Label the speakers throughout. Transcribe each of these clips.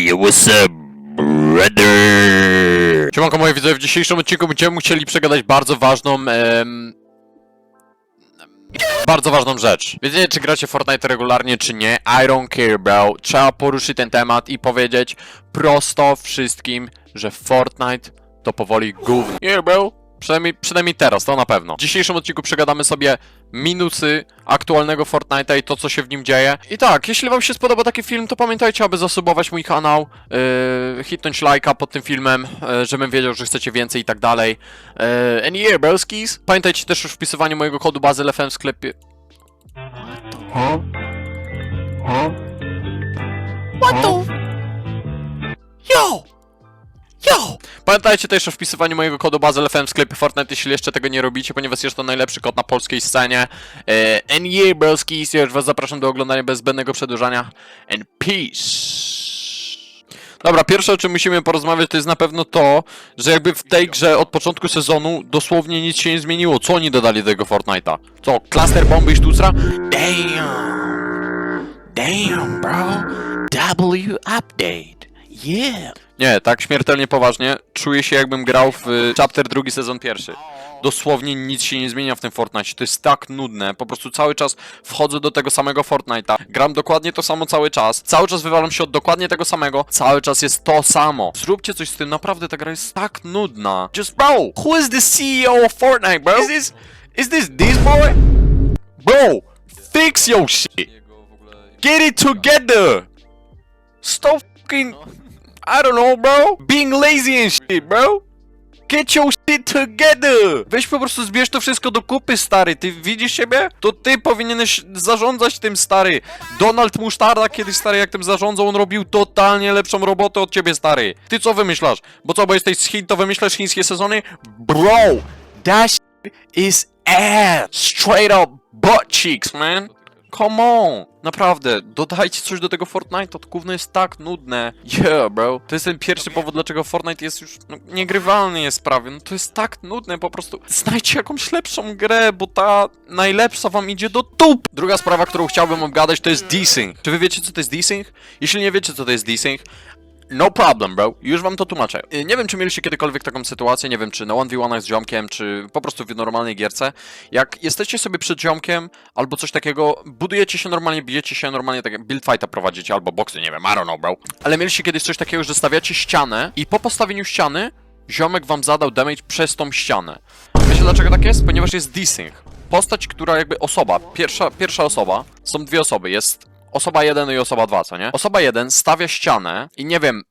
Speaker 1: Yo, what's up, brother?
Speaker 2: Siemanko moi widzowie, w dzisiejszym odcinku będziemy chcieli przegadać bardzo ważną... em, bardzo ważną rzecz. Wiecie, czy gracie Fortnite regularnie, czy nie? I don't care, bro. Trzeba poruszyć ten temat i powiedzieć prosto wszystkim, że Fortnite to powoli gówno. Yeah, bro. Przynajmniej, przynajmniej teraz, to na pewno. W dzisiejszym odcinku przegadamy sobie minusy aktualnego Fortnite'a i to, co się w nim dzieje. I tak, jeśli wam się spodoba taki film, to pamiętajcie, aby zasubować mój kanał, yy, hitnąć lajka pod tym filmem, yy, żebym wiedział, że chcecie więcej i tak dalej. Yy, and yeah, broskis. Pamiętajcie też o wpisywaniu mojego kodu bazy w sklepie. What the? Yo! Yo! Pamiętajcie też o wpisywaniu mojego kodu bazy LFM w sklepie Fortnite, jeśli jeszcze tego nie robicie, ponieważ jest to najlepszy kod na polskiej scenie. E, and yeah, broskis, ja już was zapraszam do oglądania bez zbędnego przedłużania. And peace! Dobra, pierwsze o czym musimy porozmawiać to jest na pewno to, że jakby w tej grze od początku sezonu dosłownie nic się nie zmieniło. Co oni dodali do tego Fortnite'a? Co, cluster bomby i sztucra?
Speaker 1: Damn. Damn, bro. W update. Yeah.
Speaker 2: Nie, tak śmiertelnie poważnie. Czuję się jakbym grał w y, chapter drugi sezon pierwszy. Dosłownie nic się nie zmienia w tym Fortnite. To jest tak nudne. Po prostu cały czas wchodzę do tego samego Fortnite'a. Gram dokładnie to samo cały czas. Cały czas wywalam się od dokładnie tego samego. Cały czas jest to samo. Zróbcie coś z tym. Naprawdę ta gra jest tak nudna. Just bro, who is the CEO of Fortnite, bro? Is this is this this boy? Bro, fix your shit. Get it together. Stop fucking I don't know, bro. Being lazy and shit, bro. Get your shit together! Weź po prostu zbierz to wszystko do kupy, stary. Ty widzisz siebie? To ty powinieneś zarządzać tym, stary. Donald Musztarda kiedyś, stary, jak tym zarządzał, on robił totalnie lepszą robotę od ciebie, stary. Ty co wymyślasz? Bo co, bo jesteś z Chin, to wymyślasz chińskie sezony? Bro! That shit is ass! Straight up butt cheeks, man! Come on! Naprawdę, dodajcie coś do tego Fortnite, to gówno jest tak nudne. Yeah, bro. To jest ten pierwszy powód, dlaczego Fortnite jest już no, niegrywalny jest prawie. No to jest tak nudne, po prostu. Znajdźcie jakąś lepszą grę, bo ta najlepsza wam idzie do tup. Druga sprawa, którą chciałbym obgadać, to jest desync. Czy wy wiecie, co to jest desync? Jeśli nie wiecie, co to jest desync, no problem, bro. Już wam to tłumaczę. Y, Nie wiem, czy mieliście kiedykolwiek taką sytuację, nie wiem, czy na 1v1 z ziomkiem, czy po prostu w normalnej gierce. Jak jesteście sobie przed ziomkiem, albo coś takiego, budujecie się normalnie, bijecie się normalnie, tak build fighta prowadzicie, albo boksy, nie wiem, I don't know, bro. Ale mieliście kiedyś coś takiego, że stawiacie ścianę i po postawieniu ściany, ziomek wam zadał damage przez tą ścianę. Wiecie dlaczego tak jest? Ponieważ jest desync. Postać, która jakby osoba, pierwsza, pierwsza osoba, są dwie osoby, jest osoba 1 i osoba 2, co nie? Osoba 1 stawia ścianę i nie wiem,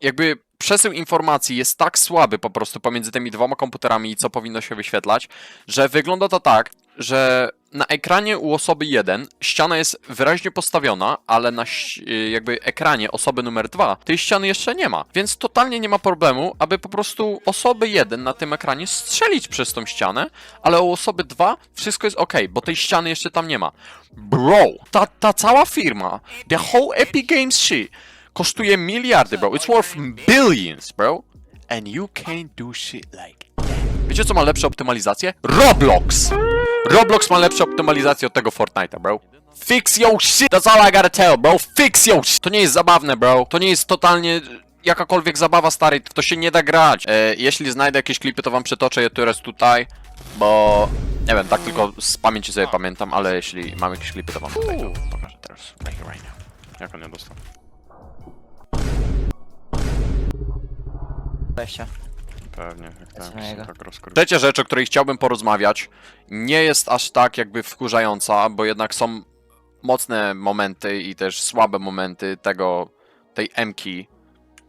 Speaker 2: jakby przesył informacji jest tak słaby po prostu pomiędzy tymi dwoma komputerami i co powinno się wyświetlać, że wygląda to tak, że na ekranie u osoby 1 ściana jest wyraźnie postawiona, ale na y, jakby ekranie osoby numer 2 tej ściany jeszcze nie ma. Więc totalnie nie ma problemu, aby po prostu osoby 1 na tym ekranie strzelić przez tą ścianę, ale u osoby 2 wszystko jest ok, bo tej ściany jeszcze tam nie ma. Bro, ta, ta cała firma, the whole Epic Games shit, kosztuje miliardy, bro. It's worth billions, bro. And you can't do shit like that. Wiecie co ma lepsze optymalizacje? Roblox! Roblox ma lepsze optymalizacje od tego Fortnite'a, bro. Fix your shit! That's all I gotta tell, bro. Fix your shit! To nie jest zabawne, bro. To nie jest totalnie jakakolwiek zabawa, stary. To się nie da grać. E, jeśli znajdę jakieś klipy, to wam przytoczę je teraz tutaj, bo... Nie wiem, tak tylko z pamięci sobie pamiętam, ale jeśli mam jakieś klipy, to wam tutaj to pokażę teraz. Like right now. Jak on nie dostał?
Speaker 3: Wejścia.
Speaker 2: Pewnie, jak tam się
Speaker 3: jego.
Speaker 2: tak. Trzecia rzecz, o której chciałbym porozmawiać, nie jest aż tak jakby wkurzająca, bo jednak są mocne momenty i też słabe momenty tego, tej M-ki.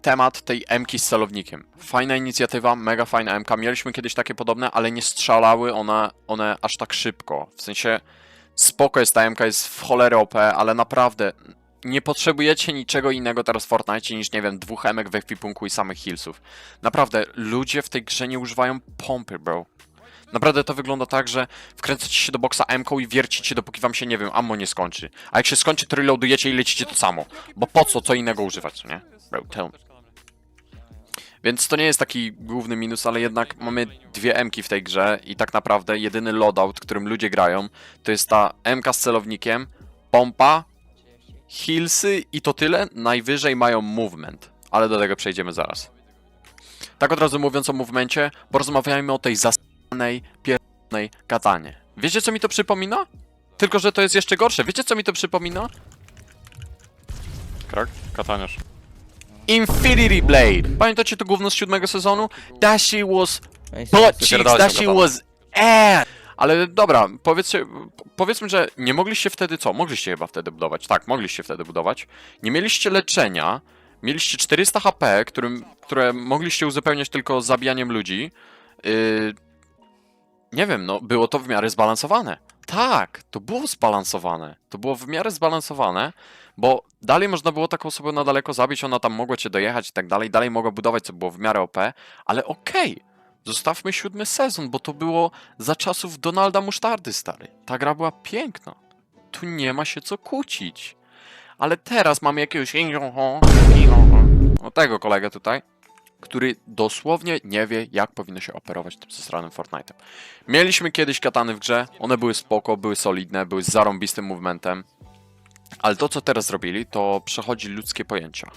Speaker 2: Temat tej M-ki z celownikiem. Fajna inicjatywa, mega fajna M-ka. Mieliśmy kiedyś takie podobne, ale nie strzelały one, one aż tak szybko. W sensie spoko jest ta M-ka, jest w cholerę OP, ale naprawdę nie potrzebujecie niczego innego teraz w Fortnite niż, nie wiem, dwóch emek w ekwipunku i samych healsów. Naprawdę, ludzie w tej grze nie używają pompy, bro. Naprawdę to wygląda tak, że wkręcacie się do boksa m i wiercicie, dopóki wam się, nie wiem, ammo nie skończy. A jak się skończy, to reloadujecie i lecicie to samo. Bo po co co innego używać, nie? Bro, tell. Więc to nie jest taki główny minus, ale jednak mamy dwie M-ki w tej grze i tak naprawdę jedyny loadout, którym ludzie grają, to jest ta M-ka z celownikiem, pompa Hillsy i to tyle, najwyżej mają movement, ale do tego przejdziemy zaraz. Tak od razu mówiąc o movemencie, porozmawiajmy o tej zasanej, pierdolonej katanie. Wiecie co mi to przypomina? Tylko, że to jest jeszcze gorsze. Wiecie co mi to przypomina? Krak? Kataniarz. Infinity Blade! Pamiętacie to gówno z siódmego sezonu? That shit was butt cheeks, that
Speaker 1: katanę.
Speaker 2: was ass! Ale dobra, powiedzcie, powiedzmy, że nie mogliście wtedy co? Mogliście chyba wtedy budować. Tak, mogliście wtedy budować. Nie mieliście leczenia, mieliście 400 HP, którym, które mogliście uzupełniać tylko zabijaniem ludzi. Yy, nie wiem, no było to w miarę zbalansowane. Tak, to było zbalansowane. To było w miarę zbalansowane, bo dalej można było taką osobę na daleko zabić, ona tam mogła cię dojechać i tak dalej, dalej mogła budować, co było w miarę OP, ale okej. Zostawmy siódmy sezon, bo to było za czasów Donalda Musztardy, stary. Ta gra była piękna. Tu nie ma się co kłócić. Ale teraz mamy jakiegoś o tego kolegę tutaj, który dosłownie nie wie, jak powinno się operować tym zesranym Fortnite'em. Mieliśmy kiedyś katany w grze, one były spoko, były solidne, były z zarąbistym movementem, ale to, co teraz zrobili, to przechodzi ludzkie pojęcia.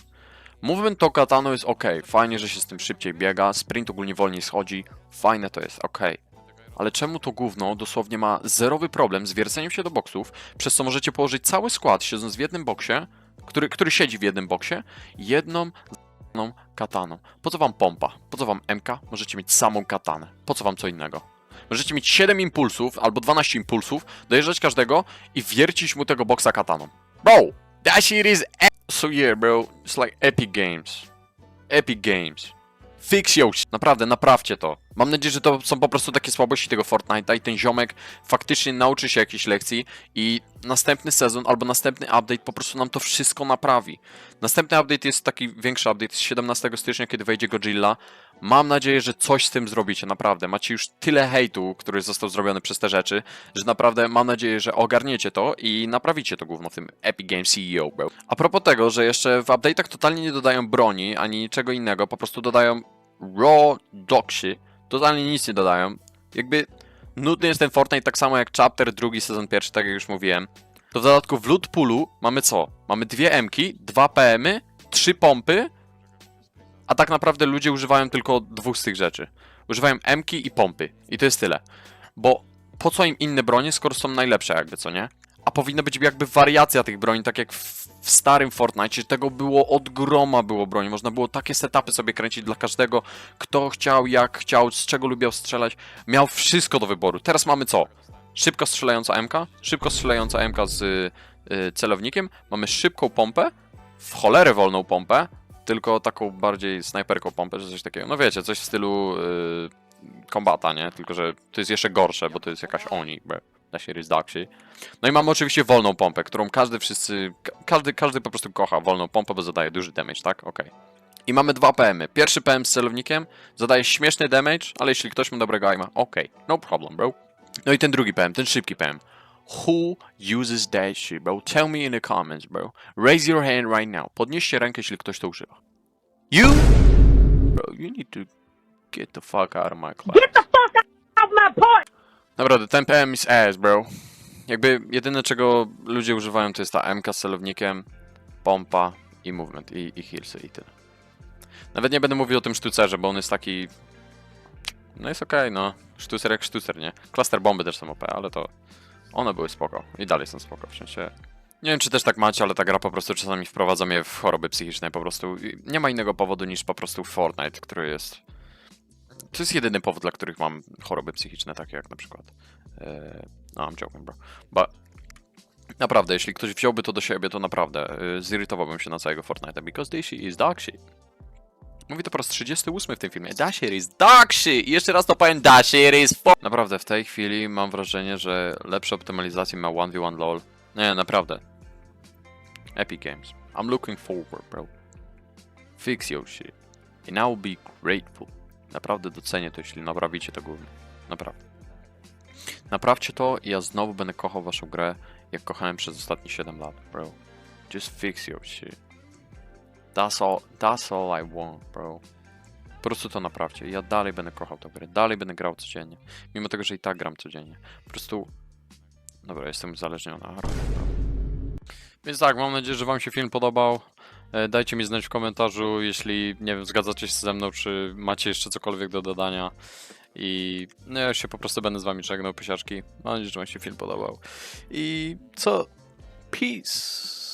Speaker 2: Movement to kataną jest ok, fajnie, że się z tym szybciej biega, sprint ogólnie wolniej schodzi, fajne to jest, ok. Ale czemu to gówno dosłownie ma zerowy problem z wierceniem się do boksów, przez co możecie położyć cały skład siedząc w jednym boksie, który, który siedzi w jednym boksie, jedną z***ną kataną. Po co wam pompa? Po co wam MK? Możecie mieć samą katanę. Po co wam co innego? Możecie mieć 7 impulsów albo 12 impulsów, dojeżdżać każdego i wiercić mu tego boksa kataną. Bro! That shit is So yeah, bro. It's like Epic Games. Epic Games. Fix your. Naprawdę, naprawcie to. Mam nadzieję, że to są po prostu takie słabości tego Fortnite'a i ten ziomek faktycznie nauczy się jakiejś lekcji i następny sezon albo następny update po prostu nam to wszystko naprawi. Następny update jest taki większy update z 17 stycznia, kiedy wejdzie Godzilla. Mam nadzieję, że coś z tym zrobicie, naprawdę. Macie już tyle hejtu, który został zrobiony przez te rzeczy, że naprawdę mam nadzieję, że ogarniecie to i naprawicie to gówno w tym Epic Games CEO, bro. A propos tego, że jeszcze w update'ach totalnie nie dodają broni, ani niczego innego, po prostu dodają raw dogsy, totalnie nic nie dodają. Jakby nudny jest ten Fortnite tak samo jak Chapter, drugi sezon pierwszy, tak jak już mówiłem. To w dodatku w loot poolu mamy co? Mamy dwie M-ki, dwa PM-y, trzy pompy, a tak naprawdę ludzie używają tylko dwóch z tych rzeczy. Używają M-ki i pompy. I to jest tyle. Bo po co im inne bronie, skoro są najlepsze jakby, co nie? A powinna być jakby wariacja tych broni, tak jak w, w starym Fortnite. Tego było od groma było broni. Można było takie setupy sobie kręcić dla każdego, kto chciał, jak chciał, z czego lubiał strzelać. Miał wszystko do wyboru. Teraz mamy co? Szybko strzelająca MK, szybko strzelająca MK z y, celownikiem. Mamy szybką pompę, w cholerę wolną pompę, tylko taką bardziej snajperką pompę, czy coś takiego. No wiecie, coś w stylu y, kombata, nie? Tylko, że to jest jeszcze gorsze, bo to jest jakaś oni. Na się Daxi. No i mamy oczywiście wolną pompę, którą każdy wszyscy, ka- każdy, każdy po prostu kocha wolną pompę, bo zadaje duży damage, tak? Okej. I mamy dwa PM-y. Pierwszy PM z celownikiem zadaje śmieszny damage, ale jeśli ktoś ma dobrego aima, okej, no problem, bro. No i ten drugi PM, ten szybki PM. Who uses that shit, bro? Tell me in the comments, bro. Raise your hand right now. Podnieście rękę, jeśli ktoś to używa. You? Bro, you need to get the fuck out of my class. Get the fuck out of my point! Naprawdę, ten PM is ass, bro. Jakby jedyne, czego ludzie używają, to jest ta MK z celownikiem, pompa i movement, i, i healsy, i tyle. Nawet nie będę mówił o tym sztucerze, bo on jest taki... No jest okej, no. Sztucer jak sztucer, nie? Cluster bomby też są OP, ale to... One były spoko. I dalej są spoko, w sensie... Nie wiem, czy też tak macie, ale ta gra po prostu czasami wprowadza mnie w choroby psychiczne, po prostu... Nie ma innego powodu niż po prostu Fortnite, który jest... To jest jedyny powód, dla których mam choroby psychiczne, takie jak na przykład... e, No, I'm joking, bro. But... Naprawdę, jeśli ktoś wziąłby to do siebie, to naprawdę y, zirytowałbym się na całego Fortnite'a, because this is dog shit. Mówi to po raz 38 w tym filmie. That shit is dog shit! I jeszcze raz to powiem, that shit is fo... Naprawdę, w tej chwili mam wrażenie, że lepsze optymalizacje ma 1v1 LoL. Nie, naprawdę. Epic Games. I'm looking forward, bro. Fix your shit. And I will be grateful. Naprawdę docenię to, jeśli naprawicie to gówno. Naprawdę. Naprawcie to i ja znowu będę kochał waszą grę, jak kochałem przez ostatnie 7 lat, bro. Just fix your shit. That's all, that's all I want, bro. Po prostu to naprawcie. Ja dalej będę kochał tę grę, dalej będę grał codziennie. Mimo tego, że i tak gram codziennie. Po prostu... Dobra, jestem uzależniony. Więc tak, mam nadzieję, że wam się film podobał. E, Dajcie mi znać w komentarzu, jeśli, nie wiem, zgadzacie się ze mną, czy macie jeszcze cokolwiek do dodania. I no ja się po prostu będę z wami żegnał, pysiaczki. Mam nadzieję, że wam się film podobał. I co? Peace.